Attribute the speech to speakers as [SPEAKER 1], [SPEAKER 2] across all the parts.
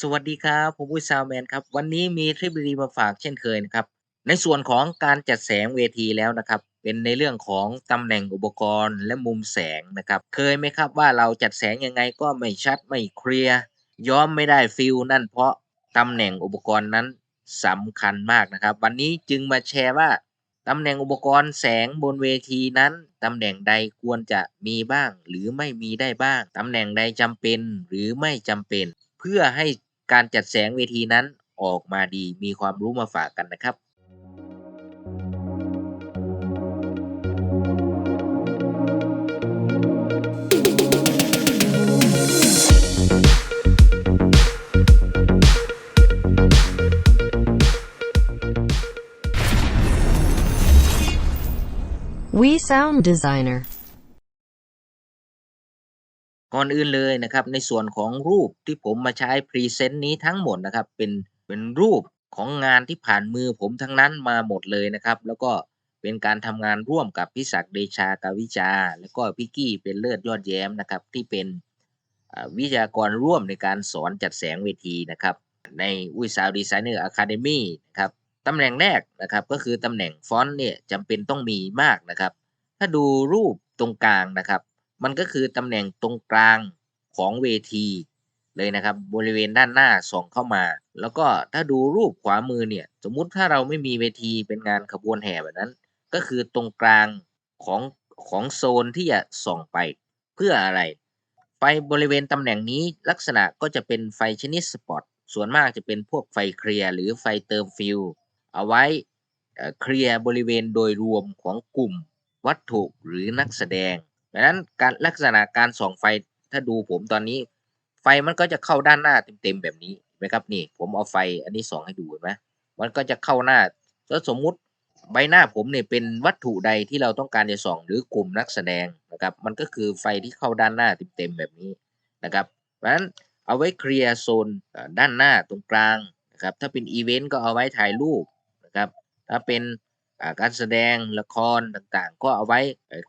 [SPEAKER 1] สวัสดีครับ ผมอุ้ยซาวแมนครับ วันนี้มีทริปดีมาฝากเช่นเคยนะครับ ในส่วนของการจัดแสงเวทีแล้วนะครับ เป็นในเรื่องของตำแหน่งอุปกรณ์และมุมแสงนะครับ เคยไหมครับว่าเราจัดแสงยังไงก็ไม่ชัดไม่เคลียร์ย้อมไม่ได้ฟิลนั่นเพราะตำแหน่งอุปกรณ์นั้นสำคัญมากนะครับ วันนี้จึงมาแชร์ว่าตำแหน่งอุปกรณ์แสงบนเวทีนั้น ตำแหน่งใดควรจะมีบ้าง หรือไม่มีได้บ้าง ตำแหน่งใดจำเป็นหรือไม่จำเป็น เพื่อให้ การจัดแสงเวทีนั้นออกมาดีมีความรู้มาฝากกันนะครับ
[SPEAKER 2] We Sound Designer
[SPEAKER 1] ก่อนอื่นเลยนะครับในส่วนของรูปที่ผมมาใช้พรีเซนต์นี้ทั้งหมดนะครับเป็นเป็นรูปของงานที่ผ่านมือผมทั้งนั้นมาหมดเลยนะครับ แล้วก็เป็นการทำงานร่วมกับพี่ศักดิ์เดชากาวิจา แล้วก็พี่กี้เป็นเลิศยอดแย้มนะครับที่เป็นวิทยากรร่วมในการสอนจัดแสงเวทีนะครับในอุ้ยสาวดีไซเนอร์อะคาเดมี่นะครับตำแหน่งแรกนะครับก็คือตำแหน่งฟอนต์เนี่ยจำเป็นต้องมีมากนะครับ ถ้าดูรูปตรงกลางนะครับ มันก็คือตำแหน่งตรงกลางของเวทีเลยนะครับบริเวณด้านหน้าส่องเข้ามา แล้วก็ถ้าดูรูปขวามือเนี่ย สมมุติถ้าเราไม่มีเวทีเป็นงานขบวนแห่แบบนั้น ก็คือตรงกลางของของโซนที่จะส่องไปเพื่ออะไร ไฟบริเวณตำแหน่งนี้ลักษณะก็จะเป็นไฟชนิดสปอตส่วนมากจะเป็นพวกไฟเคลียร์หรือไฟเติมฟิลเอาไว้เอ่อเคลียร์บริเวณโดยรวมของกลุ่มวัตถุหรือนักแสดง ดังนั้นการลักษณะการส่องไฟถ้าดูผมตอนนี้ ไฟมันก็จะเข้าด้านหน้าเต็มๆแบบนี้นไหมครับนี่ ผมเอาไฟอันนี้ส่องให้ดูเห็นไหมมันก็จะเข้าหน้าแล้วสมมุติใบหน้าผมเนี่ยเป็นวัตถุใดที่เราต้องการจะส่องหรือกลุ่มนักแสดงนะครับ มันก็คือไฟที่เข้าด้านหน้าเต็มๆแบบนี้นะครับเพราะฉะนั้นเอาไว้เคลียร์โซนด้านหน้าตรงกลางนะครับถ้าเป็นอีเวนต์ก็เอาไว้ถ่ายรูปนะครับถ้าเป็น การแสดงละครต่างๆ ก็เอาไว้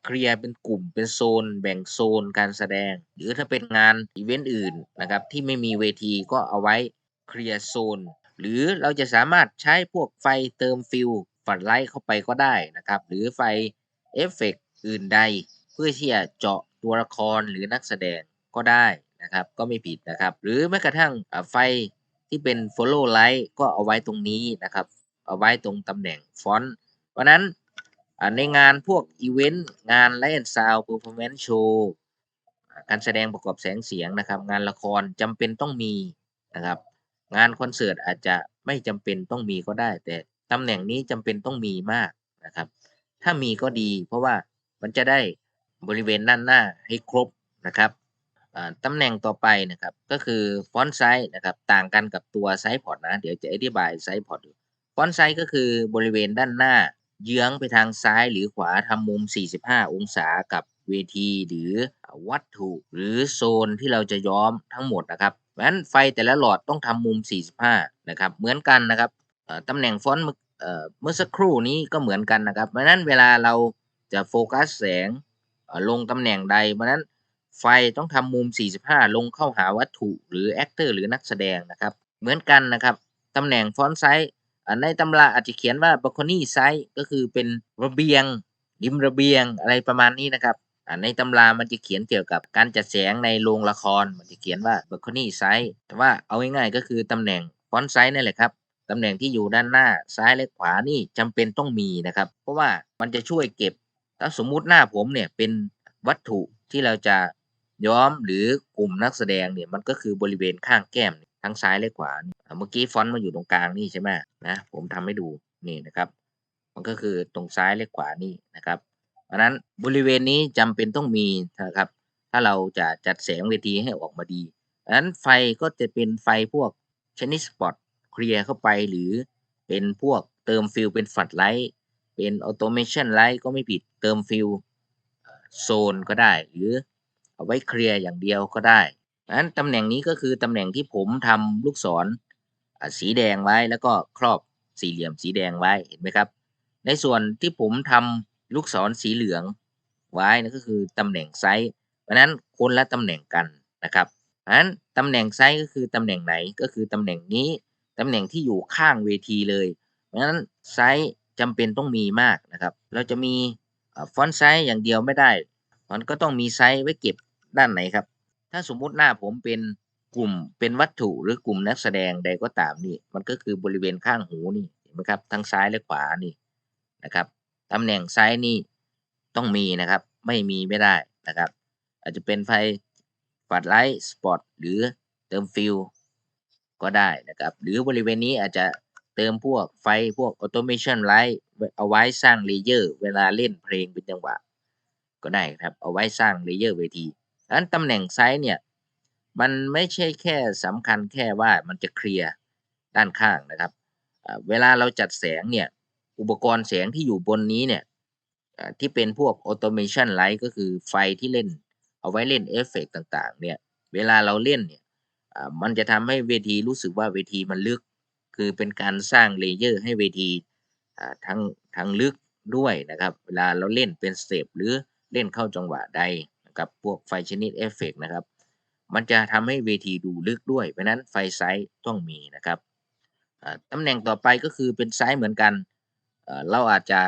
[SPEAKER 1] เคลียร์เป็นกลุ่มเป็นโซน แบ่งโซนการแสดง หรือถ้าเป็นงานอีเวนต์อื่นนะครับที่ไม่มีเวทีก็เอาไว้เคลียร์โซน หรือเราจะสามารถใช้พวกไฟเติมฟิลฝัดไลท์เข้าไปก็ได้นะครับ หรือไฟเอฟเฟกต์อื่นใด เพื่อที่จะเจาะตัวละครหรือนักแสดงก็ได้นะครับ ก็ไม่ผิดนะครับ หรือแม้กระทั่งไฟที่เป็น follow light ก็เอาไว้ตรงนี้นะครับ เอาไว้ตรงตำแหน่งฟอนต์ เพราะนั้นในงานพวกอีเวนต์งานไลฟ์ซาวด์เพอร์ฟอร์แมนซ์โชว์การแสดงประกอบแสงเสียงนะครับ งานละครจำเป็นต้องมีนะครับ งานคอนเสิร์ตอาจจะไม่จำเป็นต้องมีก็ได้ แต่ตำแหน่งนี้จำเป็นต้องมีมากนะครับ ถ้ามีก็ดี เพราะว่ามันจะได้บริเวณด้านหน้าให้ครบนะครับอ่าตำแหน่งต่อไปนะครับ ก็คือฟอนต์ไซส์นะครับต่างกันกับตัวไซส์พอร์ตนะ เดี๋ยวจะอธิบายไซส์พอร์ตฟอนต์ไซส์ก็คือบริเวณด้านหน้า เยื้องไปทางซ้ายหรือขวาทำมุม 45 องศากับเวทีหรือวัตถุหรือโซนที่เราจะย้อมทั้งหมดนะครับเพราะฉะนั้นไฟแต่ละหลอดต้องทำมุม 45 นะครับ เหมือนกันนะครับตำแหน่งฟอนต์เมื่อสักครู่นี้ก็เหมือนกันนะครับ เพราะฉะนั้นเวลาเราจะโฟกัสแสงลงตำแหน่งใด เพราะนั้นไฟต้องทำมุม 45 ลงเข้าหาวัตถุหรือแอคเตอร์หรือนักแสดงนะครับ เหมือนกันนะครับ ตำแหน่งฟอนต์ไซส์ ในตำราอาจจะเขียนว่า balcony site ก็คือเป็นระเบียงริมระเบียงอะไรประมาณนี้นะครับในตำรามันจะเขียนเกี่ยวกับการจัดแสงในโรงละคร มันจะเขียนว่า balcony site แต่ว่าเอาง่ายๆก็คือตำแหน่ง front site นั่นแหละครับตำแหน่งที่อยู่ด้านหน้าซ้ายและขวานี่จำเป็นต้องมีนะครับ เพราะว่ามันจะช่วยเก็บ ถ้าสมมุติหน้าผมเนี่ยเป็นวัตถุที่เราจะย้อมหรือกลุ่มนักแสดงเนี่ยมันก็คือบริเวณข้างแก้ม ทั้งซ้ายและขวา เมื่อกี้ฟอนต์มันอยู่ตรงกลางนี่ใช่ไหมนะผมทำให้ดูนี่นะครับ มันก็คือตรงซ้ายและขวานี่นะครับ เพราะนั้นบริเวณนี้จำเป็นต้องมีนะครับ ถ้าเราจะจัดแสงเวทีให้ออกมาดีเพราะนั้นไฟก็จะเป็นไฟพวกชนิดสปอตเคลียร์เข้าไปหรือเป็นพวกเติมฟิลเป็นฝัดไลท์เป็นออโตเมชันไลท์ก็ไม่ผิดเติมฟิลโซนก็ได้ หรือเอาไว้เคลียร์อย่างเดียวก็ได้ นั้นตำแหน่งนี้ก็คือตำแหน่งที่ผมทำลูกศรสีแดงไว้แล้วก็ครอบสี่เหลี่ยมสีแดงไว้เห็นไหมครับ ในส่วนที่ผมทำลูกศรสีเหลืองไว้นั่นก็คือตำแหน่งไซส์เพราะนั้นคนละตำแหน่งกันนะครับเพราะนั้นตำแหน่งไซส์ก็คือตำแหน่งไหนก็คือตำแหน่งนี้ตำแหน่งที่อยู่ข้างเวทีเลยเพราะฉะนั้นไซส์จำเป็นต้องมีมากนะครับ เราจะมีฟอนต์ไซส์อย่างเดียวไม่ได้ มันก็ต้องมีไซส์ไว้เก็บด้านไหนครับ ถ้าสมมุติหน้าผมเป็นกลุ่มเป็นวัตถุหรือกลุ่มนักแสดงใดก็ตามนี่ มันก็คือบริเวณข้างหูนี่เห็นไหมครับ ทั้งซ้ายและขวานี่นะครับตำแหน่งไซส์นี่ต้องมีนะครับ ไม่มีไม่ได้นะครับ อาจจะเป็นไฟฝัดไลท์สปอตหรือเติมฟิลก็ได้นะครับ หรือบริเวณนี้อาจจะเติมพวกไฟพวกออโตเมชันไลท์เอาไว้สร้างเลเยอร์ เวลาเล่นเพลงเป็นจังหวะ ก็ได้ครับ เอาไว้สร้างเลเยอร์เวที ดังนั้นตำแหน่งไซส์เนี่ย มันไม่ใช่แค่สำคัญแค่ว่ามันจะเคลียร์ด้านข้างนะครับ เวลาเราจัดแสงเนี่ย อุปกรณ์แสงที่อยู่บนนี้เนี่ยที่เป็นพวกออโตเมชันไลท์ก็คือไฟที่เล่น เอาไว้เล่นเอฟเฟกต์ต่างๆ เนี่ย เวลาเราเล่นเนี่ยมันจะทำให้เวทีรู้สึกว่าเวทีมันลึก คือเป็นการสร้างเลเยอร์ให้เวทีทั้งทั้งลึกด้วยนะครับ เวลาเราเล่นเป็นสเตปหรือเล่นเข้าจังหวะใด นะครับพวกไฟชนิดเอฟเฟกต์นะครับ มันจะทำให้เวทีดูลึกด้วย เพราะนั้นไฟไซส์ต้องมีนะครับอ่าตำแหน่งต่อไปก็คือเป็นไซส์เหมือนกันเเราอาจจะ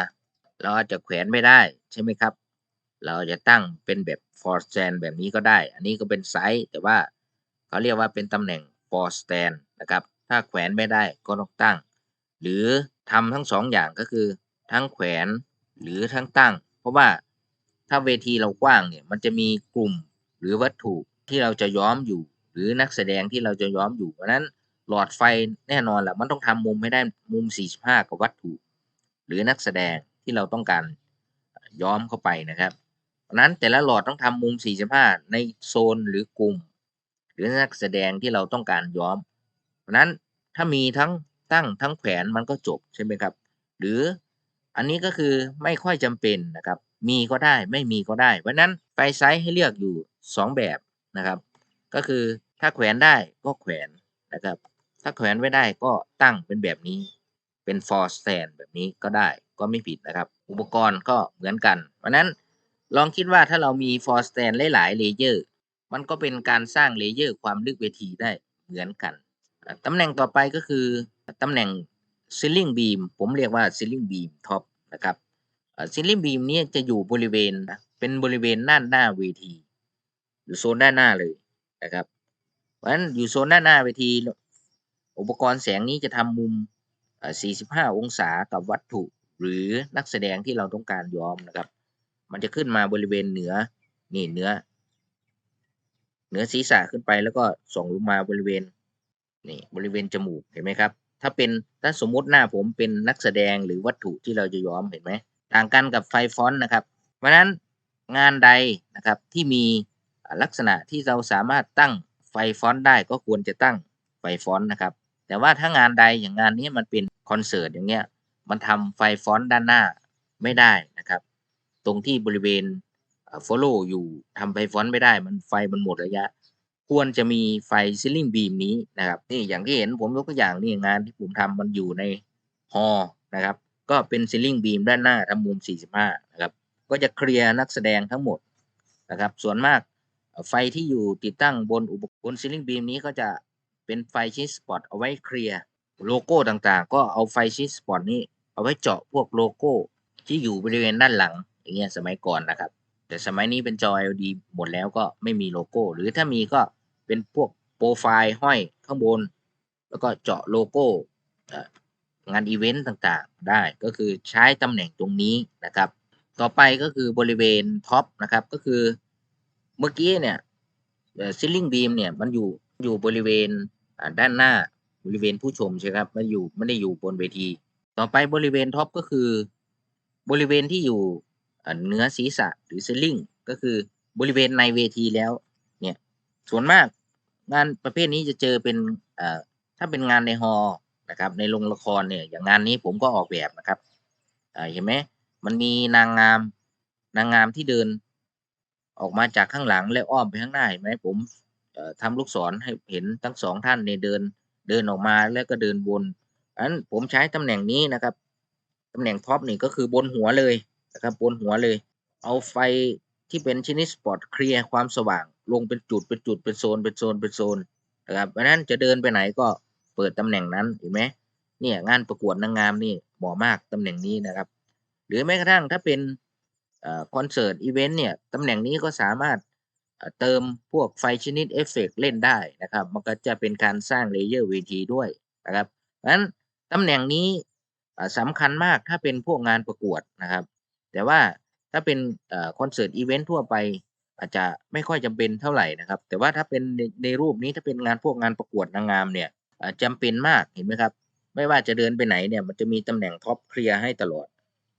[SPEAKER 1] เราอาจจะแขวนไม่ได้ใช่ไหมครับ เราจะตั้งเป็นแบบ for stand แบบนี้ก็ได้ อันนี้ก็เป็นไซส์แต่ว่าเขาเรียกว่าเป็นตำแหน่ง for stand นะครับ ถ้าแขวนไม่ได้ก็ต้องตั้ง หรือทำทั้งสองอย่างก็คือทั้งแขวนหรือทั้งตั้ง เพราะว่า ถ้าเวทีเรากว้างเนี่ยมันจะมีกลุ่มหรือวัตถุที่เราจะย้อมอยู่ หรือนักแสดงที่เราจะย้อมอยู่เพราะนั้นหลอดไฟแน่นอนแหละมันต้องทำมุมให้ได้มุม 45 กับวัตถุ หรือนักแสดงที่เราต้องการย้อมเข้าไปนะครับเพราะนั้นแต่ละหลอดต้องทำมุม 45 ในโซนหรือกลุ่ม หรือนักแสดงที่เราต้องการย้อม เพราะนั้นถ้ามีทั้งตั้งทั้งแขวนมันก็จบใช่ไหมครับ หรืออันนี้ก็คือไม่ค่อยจำเป็นนะครับ มีก็ได้ไม่มีก็ได้ เพราะนั้นไฟไซส์ให้เลือกอยู่ 2 แบบนะครับ ก็คือถ้าแขวนได้ก็แขวนนะครับ ถ้าแขวนไม่ได้ก็ตั้งเป็นแบบนี้ เป็น for stand แบบนี้ก็ได้ก็ไม่ผิดนะครับ อุปกรณ์ก็เหมือนกัน เพราะนั้นลองคิดว่าถ้าเรามี for stand หลายๆเลเยอร์มันก็เป็นการสร้างเลเยอร์ความลึกเวทีได้เหมือนกันตำแหน่งต่อไปก็คือตำแหน่ง ceiling beam ผมเรียกว่า ceiling beam top นะครับ อ่า ceiling beam เนี้จะอยู่บริเวณนะเป็นบริเวณด้านหน้าเวที อยู่โซนด้านหน้าเลยนะครับ เพราะฉะนั้นอยู่โซนด้านหน้าเวที อุปกรณ์แสงนี้จะทำมุม 45 องศากับวัตถุ หรือนักแสดงที่เราต้องการย้อมนะครับ มันจะขึ้นมาบริเวณเหนือนี่เหนือเหนือศีรษะขึ้นไปแล้วก็ส่งลงมาบริเวณนี่บริเวณจมูกเห็นไหมครับ ถ้าเป็นถ้าสมมติหน้าผมเป็นนักแสดงหรือวัตถุที่เราจะย้อมเห็นไหม ต่างกันกับไฟฟอนต์นะครับ เพราะนั้นงานใดนะครับที่มีลักษณะที่เราสามารถตั้งไฟฟอนต์ได้ก็ควรจะตั้งไฟฟอนต์นะครับ แต่ว่าถ้างานใดอย่างงานนี้มันเป็นคอนเสิร์ตอย่างเงี้ยมันทำไฟฟอนต์ด้านหน้าไม่ได้นะครับ ตรงที่บริเวณฟอลโล่อยู่ทำไฟฟอนต์ไม่ได้ มันไฟมันหมดระยะ ควรจะมีไฟซิลลิงบีมนี้นะครับนี่อย่างที่เห็นผมยกตัวอย่างนี่งานที่ผมทำมันอยู่ในฮอนะครับ ก็เป็นซิลลิงบีมด้านหน้าทำมุม 45 นะครับ ก็จะเคลียร์นักแสดงทั้งหมดนะครับ ส่วนมากไฟที่อยู่ติดตั้งบนอุปกรณ์ซิลลิงบีมนี้ก็จะเป็นไฟชิสปอตเอาไว้เคลียร์โลโก้ต่างๆ ก็เอาไฟชิสปอตนี้ เอาไว้เจาะพวกโลโก้ที่อยู่บริเวณด้านหลัง อย่างเงี้ยสมัยก่อนนะครับ แต่สมัยนี้เป็นจอ LED หมดแล้วก็ไม่มีโลโก้ หรือถ้ามีก็เป็นพวกโปรไฟล์ห้อยข้างบน แล้วก็เจาะโลโก้ งานอีเวนต์ต่างๆ ได้ก็คือใช้ตำแหน่งตรงนี้นะครับ ต่อไปก็คือบริเวณท็อปนะครับก็คือเมื่อกี้เนี่ยซิลลิงบีมเนี่ยมันอยู่อยู่บริเวณด้านหน้าบริเวณผู้ชมใช่ครับไม่อยู่ไม่ได้อยู่บนเวที ต่อไปบริเวณท็อปก็คือบริเวณที่อยู่เนื้อศีรษะหรือ ceiling ก็คือบริเวณในเวทีแล้วเนี่ยส่วนมากงานประเภทนี้จะเจอเป็นถ้าเป็นงานในฮอล นะครับ ในโรงละครเนี่ยอย่างงานนี้ผมก็ออกแบบนะครับเห็นไหมมันมีนางงามนางงามที่เดิน ออกมาจากข้างหลังและอ้อมไปข้างหน้าเห็นไหมผมเอ่อทำลูกศรให้เห็นทั้งสองท่านเนี่ยเดินเดินออกมาแล้วก็เดินวนอันผมใช้ตำแหน่งนี้นะครับตำแหน่งท็อปนี่ก็คือบนหัวเลยนะครับบนหัวเลย เอาไฟที่เป็นชนิดสปอตเคลียร์ความสว่าง ลงเป็นจุดเป็นจุดเป็นโซนเป็นโซนเป็นโซนนะครับเพราะนั้นจะเดินไปไหนก็ เปิดตำแหน่งนั้นเห็นไหมเนี่ยงานประกวดนางงามนี่เหมาะมากตำแหน่งนี้นะครับ หรือแม้กระทั่งถ้าเป็นคอนเสิร์ตอีเวนต์เนี่ยตำแหน่งนี้ก็สามารถเติมพวกไฟชนิดเอฟเฟกต์เล่นได้นะครับ มันก็จะเป็นการสร้างเลเยอร์เวทีด้วยนะครับเพราะฉะนั้นตำแหน่งนี้อ่าสำคัญมากถ้าเป็นพวกงานประกวดนะครับ แต่ว่าถ้าเป็นคอนเสิร์ตอีเวนต์ทั่วไป อาจจะไม่ค่อยจำเป็นเท่าไหร่นะครับ แต่ว่าถ้าเป็นในในรูปนี้ถ้าเป็นงานพวกงานประกวดนางงามเนี่ย อ่าจำเป็นมากเห็นไหมครับ ไม่ว่าจะเดินไปไหนเนี่ย มันจะมีตำแหน่งท็อปเคลียร์ให้ตลอด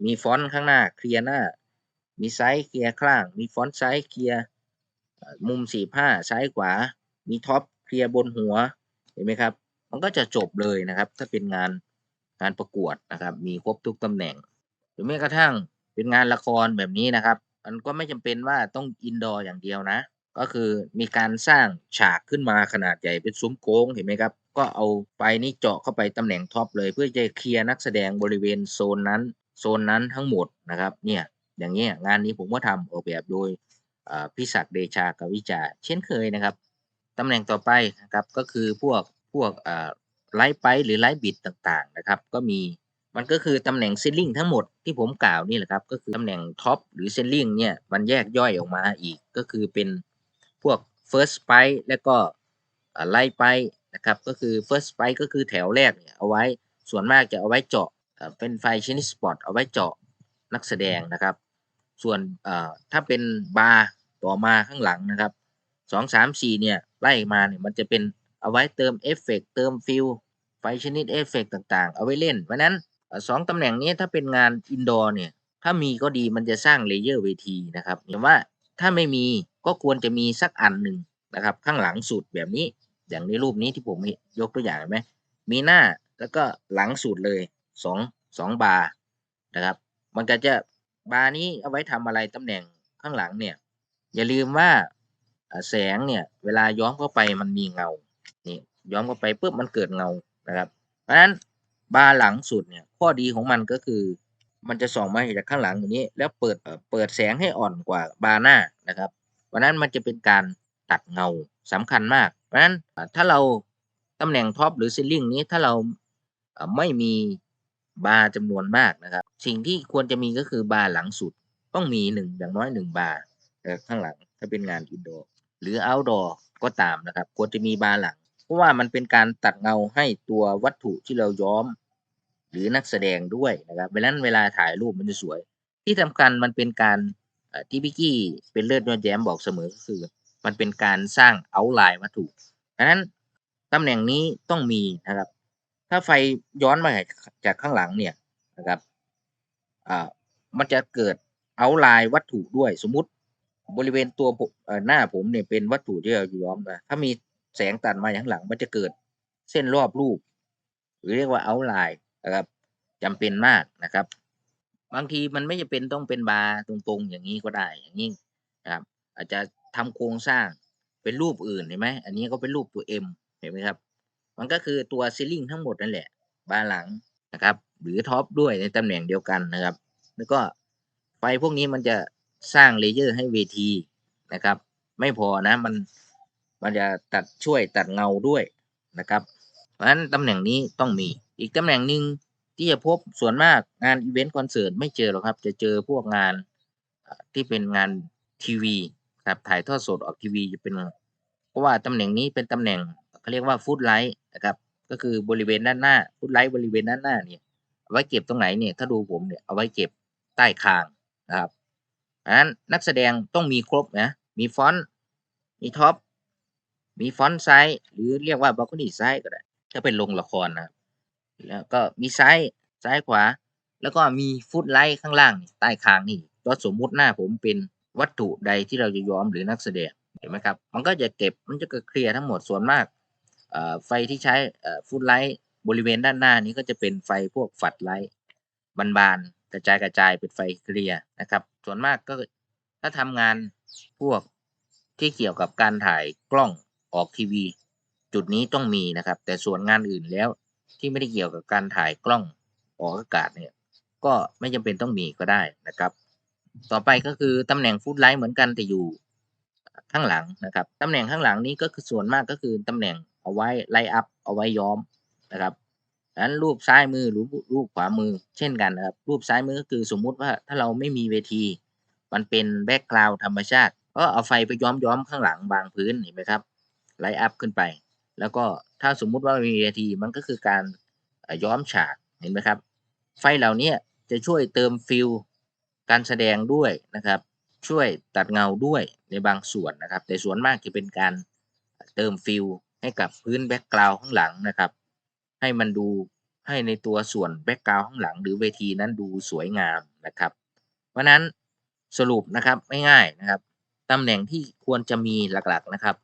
[SPEAKER 1] มีฟอนต์ข้างหน้าเคลียร์หน้า มีไซส์เคลียร์ข้าง มีฟอนต์ไซส์เคลียร์มุมสี่ผ้าซ้ายขวา มีท็อปเคลียร์บนหัวเห็นไหมครับ มันก็จะจบเลยนะครับ ถ้าเป็นงานงานประกวดนะครับ มีครบทุกตำแหน่ง หรือแม้กระทั่งเป็นงานละครแบบนี้นะครับ มันก็ไม่จำเป็นว่าต้องอินดอร์อย่างเดียวนะ ก็คือมีการสร้างฉากขึ้นมาขนาดใหญ่เป็นซุ้มโค้งเห็นไหมครับ ก็เอาไฟนี้เจาะเข้าไปตำแหน่งท็อปเลย เพื่อจะเคลียร์นักแสดงบริเวณโซนนั้น โซนนั้นทั้งหมดนะครับ เนี่ยอย่างเงี้ยงานนี้ผมก็ทำออกแบบโดยพิศักเดชากวิจาร์เช่นเคยนะครับตำแหน่งต่อไปนะครับก็คือพวกพวกไลท์ไปหรือไลท์บิดต่างๆนะครับก็มีมันก็คือตำแหน่งเซลลิงทั้งหมดที่ผมกล่าวนี่แหละครับก็คือตำแหน่งท็อปหรือเซลลิงเนี่ยมันแยกย่อยออกมาอีกก็คือเป็นพวก first spike แล้วก็ไลท์ไป นะครับ ก็คือ first spike ก็คือแถวแรกเนี่ยเอาไว้ส่วนมากจะเอาไว้เจาะเป็นไฟชนิดสปอตเอาไว้เจาะนักแสดงนะครับ ส่วนถ้าเป็นบาร์ต่อมาข้างหลังนะครับสองสามสี่เนี่ยไล่มาเนี่ยมันจะเป็นเอาไว้เติมเอฟเฟกต์เติมฟิลไฟชนิดเอฟเฟกต์ต่างๆ เอาไว้เล่น เพราะนั้นสองตำแหน่งนี้ถ้าเป็นงานอินดอร์เนี่ยถ้ามีก็ดีมันจะสร้างเลเยอร์เวทีนะครับแต่ว่าถ้าไม่มีก็ควรจะมีสักอันหนึ่งนะครับ ข้างหลังสุดแบบนี้ อย่างในรูปนี้ที่ผมยกตัวอย่างเห็นไหมมีหน้าแล้วก็หลังสุดเลยสองสองบาร์นะครับ มันก็จะบาร์นี้เอาไว้ทำอะไรตำแหน่งข้างหลังเนี่ย อย่าลืมว่าแสงเนี่ยเวลาย้อมเข้าไปมันมีเงานี่ย้อมเข้าไปปุ๊บมันเกิดเงานะครับ เพราะฉะนั้นบาร์หลังสุดเนี่ยข้อดีของมันก็คือ มันจะส่องมาจากข้างหลังอย่างนี้ แล้วเปิดเปิดแสงให้อ่อนกว่าบาร์หน้านะครับ เพราะนั้นมันจะเป็นการตัดเงา สำคัญมาก เพราะฉะนั้นถ้าเราตำแหน่งท็อปหรือซีลิงนี้ถ้าเราไม่มีบาร์จำนวนมากนะครับ สิ่งที่ควรจะมีก็คือบาร์หลังสุด ต้องมีหนึ่งอย่างน้อยหนึ่งบาร์ข้างหลังถ้าเป็นงานอินโดหรือเอาท์ดอร์ก็ตามนะครับ ควรจะมีบาร์หลัง เพราะว่ามันเป็นการตัดเงาให้ตัววัตถุที่เราย้อม หรือนักแสดงด้วยนะครับเวลานั้นเวลาถ่ายรูปมันจะสวย ที่สำคัญมันเป็นการที่พี่กี้เป็นเลิศยอดแย้มบอกเสมอก็คือ มันเป็นการสร้างเอาไลน์วัตถุดังนั้นตำแหน่งนี้ต้องมีนะครับ ถ้าไฟย้อนมาจากข้างหลังเนี่ยนะครับอ่ามันจะเกิดเอาไลน์วัตถุด้วยสมมุติบริเวณตัวผมหน้าผมเนี่ยเป็นวัตถุที่เราย้อมมาถ้ามีแสงตัดมาอย่างข้างหลัง มันจะเกิดเส้นรอบรูป หรือเรียกว่าเอาไลน์นะครับจำเป็นมากนะครับ บางทีมันไม่จำเป็นต้องเป็นบาร์ตรงๆ อย่างนี้ก็ได้อย่างนี้นะครับ อาจจะ ทำโครงสร้างเป็นรูปอื่นเห็นไหมอันนี้ก็เป็นรูปตัว M เห็นไหมครับ มันก็คือตัวซีลิงทั้งหมดนั่นแหละ บาร์หลังนะครับ หรือท็อปด้วยในตำแหน่งเดียวกันนะครับ แล้วก็ไฟพวกนี้มันจะสร้างเลเยอร์ให้เวทีนะครับ ไม่พอนะมันมันจะตัดช่วยตัดเงาด้วยนะครับ เพราะฉะนั้นตำแหน่งนี้ต้องมีอีกตำแหน่งหนึ่งที่จะพบส่วนมากงานอีเวนต์คอนเสิร์ตไม่เจอหรอกครับ จะเจอพวกงานที่เป็นงานทีวี ครับถ่ายทอดสดออกทีวีจะเป็นเพราะว่าตำแหน่งนี้เป็นตำแหน่งเขาเรียกว่าฟุตไลท์นะครับ ก็คือบริเวณด้านหน้าฟุตไลท์บริเวณด้านหน้าเนี่ยเอาไว้เก็บตรงไหนเนี่ยถ้าดูผมเนี่ยเอาไว้เก็บใต้คางนะครับอันนั้นนักแสดงต้องมีครบนะมีฟอนต์มีท็อปมีฟอนต์ไซส์หรือเรียกว่าบัลคอนี่ไซส์ก็ได้ถ้าเป็นโรงละครนะแล้วก็มีไซ้ายซ้ายขวา แล้วก็มีฟุตไลท์ข้างล่างใต้คางนี่ก็สมมุติหน้าผมเป็น วัตถุใดที่เราจะย้อมหรือนักแสดงเห็นไหมครับ มันก็จะเก็บมันจะเคลียร์ทั้งหมดส่วนมากไฟที่ใช้ฟุตไลท์บริเวณด้านหน้านี้ก็จะเป็นไฟพวกฝัดไลท์บานๆกระจายกระจายเป็นไฟเคลียร์นะครับ ส่วนมากก็ถ้าทำงานพวกที่เกี่ยวกับการถ่ายกล้องออกทีวี จุดนี้ต้องมีนะครับ แต่ส่วนงานอื่นแล้วที่ไม่ได้เกี่ยวกับการถ่ายกล้องออกอากาศเนี่ยก็ไม่จำเป็นต้องมีก็ได้นะครับ ต่อไปก็คือตำแหน่งฟุตไลท์เหมือนกันแต่อยู่ข้างหลังนะครับตำแหน่งข้างหลังนี้ก็คือส่วนมากก็คือตำแหน่งเอาไว้ไลอัพเอาไว้ย้อมนะครับดังนั้นรูปซ้ายมือหรือรูปขวามือเช่นกันนะครับรูปซ้ายมือก็คือสมมุติว่าถ้าเราไม่มีเวที มันเป็นแบ็กกราวด์ธรรมชาติก็เอาไฟไปย้อมย้อมข้างหลังบางพื้นเห็นไหมครับไลท์อัพขึ้นไป แล้วก็ถ้าสมมุติว่ามีเวทีมันก็คือการย้อมฉากเห็นไหมครับ ไฟเหล่านี้จะช่วยเติมฟิล การแสดงด้วยนะครับ ช่วยตัดเงาด้วยในบางส่วนนะครับ แต่ส่วนมากจะเป็นการเติมฟิลให้กับพื้นแบ็กกราวด์ข้างหลังนะครับ ให้มันดูให้ในตัวส่วนแบ็กกราวด์ข้างหลัง หรือเวทีนั้นดูสวยงามนะครับ เพราะนั้นสรุปนะครับง่ายๆนะครับตำแหน่งที่ควรจะมีหลักๆนะครับ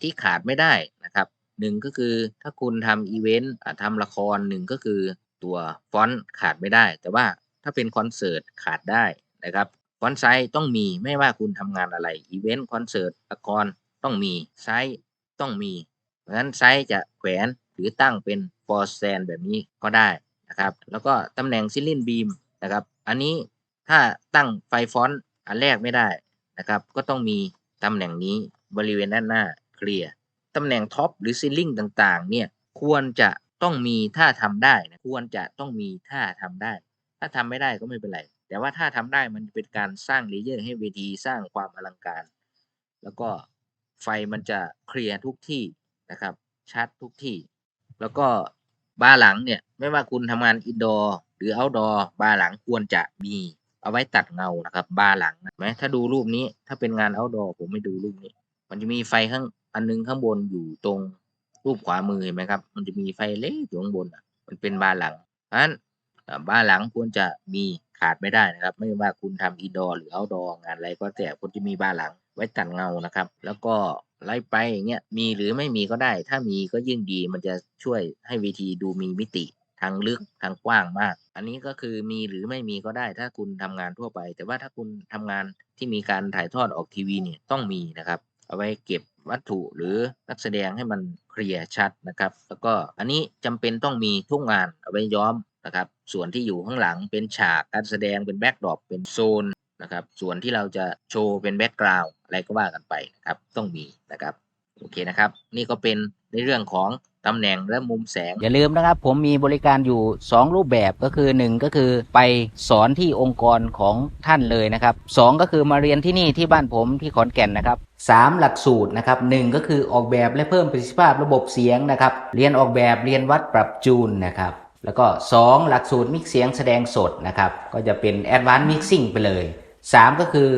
[SPEAKER 1] ที่ขาดไม่ได้นะครับหนึ่งก็คือถ้าคุณทำอีเวนต์ทำละครหนึ่งก็คือตัวฟอนต์ขาดไม่ได้ แต่ว่า ถ้าเป็นคอนเสิร์ตขาดได้นะครับฟอนต์ไซส์ต้องมีไม่ว่าคุณทำงานอะไรอีเวนต์คอนเสิร์ตละครต้องมีไซส์ต้องมี เพราะฉะนั้นไซส์จะแขวนหรือตั้งเป็นฟอร์แซนแบบนี้ก็ได้นะครับแล้วก็ตำแหน่งซิลินบีมนะครับอันนี้ถ้าตั้งไฟฟอนต์อันแรกไม่ได้นะครับก็ต้องมีตำแหน่งนี้บริเวณด้านหน้าเคลียร์ตำแหน่งท็อปหรือซีลิงต่างๆเนี่ยควรจะต้องมีถ้าทำได้นะควรจะต้องมีถ้าทำได้ ถ้าทำไม่ได้ก็ไม่เป็นไร แต่ว่าถ้าทำได้มันเป็นการสร้างเลเยอร์ให้เวทีสร้างความอลังการ แล้วก็ไฟมันจะเคลียร์ทุกที่นะครับ ชัดทุกที่ แล้วก็บาร์หลังเนี่ย ไม่ว่าคุณทำงานอินดอร์หรือเอาท์ดอร์บาร์หลังควรจะมีเอาไว้ตัดเงานะครับ บาร์หลังนะไหมถ้าดูรูปนี้ถ้าเป็นงานเอาท์ดอร์ผมไม่ดูรูปนี้ มันจะมีไฟข้างอันนึงข้างบนอยู่ตรงรูปขวามือเห็นไหมครับ มันจะมีไฟเล็กอยู่ข้างบนอะมันเป็นบาร์หลังเพราะฉะนั้น บ้าร์หลังควรจะมีขาดไม่ได้นะครับ ไม่ว่าคุณทำอินดอร์หรือเอาดอร์งานอะไรก็แต่ควรจะมีบ้าร์หลังไว้ตัดเงานะครับ แล้วก็ไล่ไปอย่างเงี้ยมีหรือไม่มีก็ได้ ถ้ามีก็ยิ่งดีมันจะช่วยให้เวทีดูมีมิติทางลึกทางกว้างมาก อันนี้ก็คือมีหรือไม่มีก็ได้ ถ้าคุณทำงานทั่วไป แต่ว่าถ้าคุณทำงานที่มีการถ่ายทอดออกทีวีเนี่ยต้องมีนะครับ เอาไว้เก็บวัตถุหรือนักแสดงให้มันเคลียร์ชัดนะครับ แล้วก็อันนี้จำเป็นต้องมีทุกงานเอาไว้ย้อม นะครับ ส่วนที่อยู่ข้างหลังเป็นฉากการแสดงเป็นแบ็กดรอปเป็นโซนนะครับ ส่วนที่เราจะโชว์เป็นแบ็กกราวด์อะไรก็ว่ากันไปนะครับ ต้องมีนะครับ โอเคนะครับ นี่ก็เป็นในเรื่องของตำแหน่งและมุมแสง
[SPEAKER 3] อย่าลืมนะครับ ผมมีบริการอยู่ 2 รูปแบบก็คือ 1 ก็คือไปสอนที่องค์กรของท่านเลยนะครับ 2 ก็คือมาเรียนที่นี่ที่บ้านผมที่ขอนแก่นนะครับ 3 หลักสูตรนะครับหนึ่งก็คือออกแบบและเพิ่มประสิทธิภาพระบบเสียงนะครับ เรียนออกแบบเรียนวัดปรับจูนนะครับ แล้วก็ 2 หลักสูตรมิกเสียงแสดงสดนะครับก็จะเป็น Advanced Mixing ไปเลย 3 ก็คือ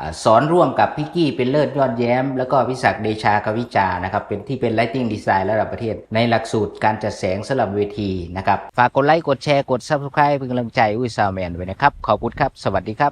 [SPEAKER 3] อสอนร่วมกับพี่กี้เป็นเลิศยอดแย้ม แล้วก็พิศักดิ์เดชากวิจานะครับเป็นที่เป็น Lighting Design ระดับประเทศ ในหลักสูตรการจัดแสงสำหรับเวทีนะครับ ฝากกดไลค์ กดแชร์ กด Subscribe เป็นกำลังใจอุ้ยซาวแมนไว้นะครับ ขอบคุณครับ สวัสดีครับ